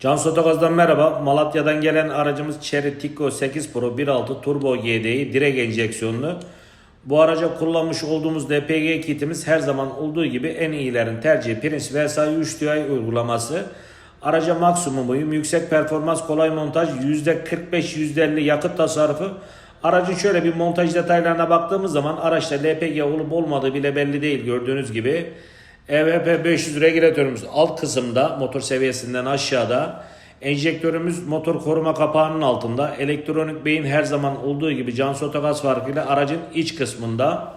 Can Sotogaz'dan merhaba. Malatya'dan gelen aracımız Chery Tico 8 Pro 1.6 Turbo GDI direk enjeksiyonlu. Bu araca kullanmış olduğumuz DPG kitimiz her zaman olduğu gibi en iyilerin tercihi Prince VSI 3 DI uygulaması. Araca maksimum uyum, yüksek performans, kolay montaj, %45-%50 yakıt tasarrufu. Aracın şöyle bir montaj detaylarına baktığımız zaman araçta LPG olup olmadığı bile belli değil gördüğünüz gibi. EVP 500 regülatörümüz alt kısımda motor seviyesinden aşağıda. Enjektörümüz motor koruma kapağının altında. Elektronik beyin her zaman olduğu gibi Can Sotogaz farkıyla aracın iç kısmında.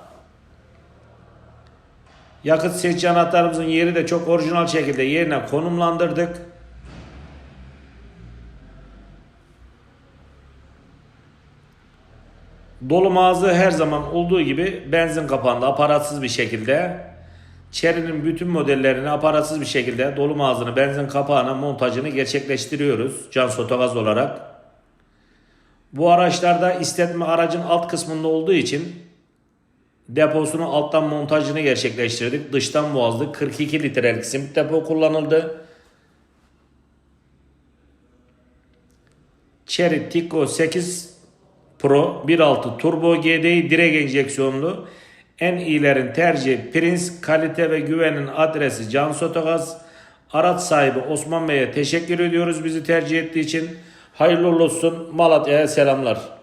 Yakıt seçici anahtarımızın yeri de çok orijinal şekilde yerine konumlandırdık. Dolu ağzı her zaman olduğu gibi benzin kapağında aparatsız bir şekilde Chery'nin bütün modellerini aparatsız bir şekilde dolu ağzını benzin kapağına montajını gerçekleştiriyoruz can sotogaz olarak. Bu araçlarda istetme aracın alt kısmında olduğu için deposunu alttan montajını gerçekleştirdik. Dıştan boğazlı 42 litrelik simit depo kullanıldı. Chery Tico 8 Pro 1.6 Turbo GDI direk enjeksiyonlu en iyilerin tercihi Prince kalite ve güvenin adresi Can Sotogaz. Araç sahibi Osman Bey'e teşekkür ediyoruz bizi tercih ettiği için. Hayırlı olsun. Malatya'ya selamlar.